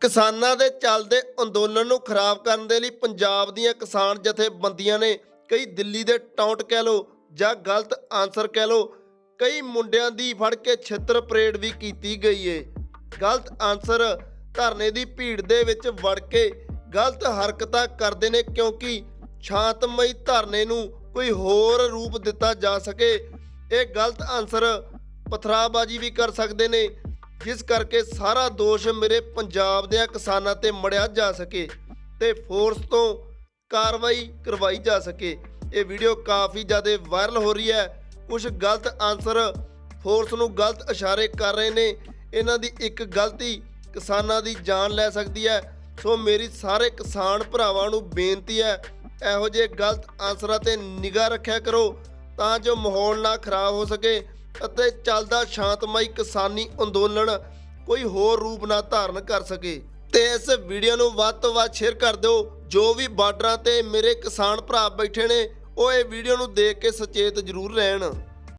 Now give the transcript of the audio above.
ਕਿਸਾਨਾਂ ਦੇ ਚੱਲਦੇ ਅੰਦੋਲਨ ਨੂੰ ਖਰਾਬ ਕਰਨ ਦੇ ਲਈ ਪੰਜਾਬ ਦੀਆਂ ਕਿਸਾਨ ਜਥੇਬੰਦੀਆਂ ਨੇ ਕਈ ਦਿੱਲੀ ਦੇ ਟੌਂਟ ਕਹਿ ਲੋ ਜਾਂ ਗਲਤ ਆਨਸਰ ਕਹਿ ਲੋ ਕਈ ਮੁੰਡਿਆਂ ਦੀ ਫੜ ਕੇ ਛਿੱਤਰ ਪਰੇਡ ਵੀ ਕੀਤੀ ਗਈ ਏ। ਗਲਤ ਆਨਸਰ ਧਰਨੇ ਦੀ ਭੀੜ ਦੇ ਵਿੱਚ ਵੜ ਕੇ ਗਲਤ ਹਰਕਤਾਂ ਕਰਦੇ ਨੇ ਕਿਉਂਕਿ ਸ਼ਾਂਤਮਈ ਧਰਨੇ ਨੂੰ ਕੋਈ ਹੋਰ ਰੂਪ ਦਿੱਤਾ ਜਾ ਸਕੇ। ਇਹ ਗਲਤ ਆਨਸਰ ਪਥਰਾਬਾਜੀ ਵੀ ਕਰ ਸਕਦੇ ਨੇ। ਜਿਸ ਕਰਕੇ ਸਾਰਾ ਦੋਸ਼ ਮੇਰੇ ਪੰਜਾਬ ਦੇ ਕਿਸਾਨਾਂ ਤੇ ਮੜਿਆ ਜਾ ਸਕੇ ਤੇ ਫੋਰਸ ਤੋਂ ਕਾਰਵਾਈ ਕਰਵਾਈ ਜਾ ਸਕੇ। ਇਹ ਵੀਡੀਓ ਕਾਫੀ ਜ਼ਿਆਦਾ ਵਾਇਰਲ ਹੋ ਰਹੀ ਹੈ। ਕੁਝ ਗਲਤ ਆਨਸਰ ਫੋਰਸ ਨੂੰ ਗਲਤ ਇਸ਼ਾਰੇ ਕਰ ਰਹੇ ਨੇ। ਇਹਨਾਂ ਦੀ ਇੱਕ ਗਲਤੀ ਕਿਸਾਨਾਂ ਦੀ ਜਾਨ ਲੈ ਸਕਦੀ ਹੈ। ਸੋ ਮੇਰੀ ਸਾਰੇ ਕਿਸਾਨ ਭਰਾਵਾਂ ਨੂੰ ਬੇਨਤੀ ਹੈ, ਇਹੋ ਜਿਹੇ ਗਲਤ ਆਨਸਰਾਂ ਤੇ ਨਿਗਾਹ ਰੱਖਿਆ ਕਰੋ ਤਾਂ ਜੋ ਮਾਹੌਲ ਨਾ ਖਰਾਬ ਹੋ ਸਕੇ। ਅਤੇ ਚੱਲਦਾ ਸ਼ਾਂਤਮਈ ਕਿਸਾਨੀ ਅੰਦੋਲਨ ਕੋਈ ਹੋਰ ਰੂਪ ਨਾ ਧਾਰਨ ਕਰ ਸਕੇ। ਤੇ ਇਸ ਵੀਡੀਓ ਨੂੰ ਵੱਧ ਤੋਂ ਵੱਧ ਸ਼ੇਅਰ ਕਰ ਦਿਓ। ਜੋ ਵੀ ਬਾਰਡਰਾਂ ਤੇ ਮੇਰੇ ਕਿਸਾਨ ਭਰਾ ਬੈਠੇ ਨੇ, ਉਹ ਇਹ ਵੀਡੀਓ ਨੂੰ ਦੇਖ ਕੇ ਸੁਚੇਤ ਜ਼ਰੂਰ ਰਹਿਣ।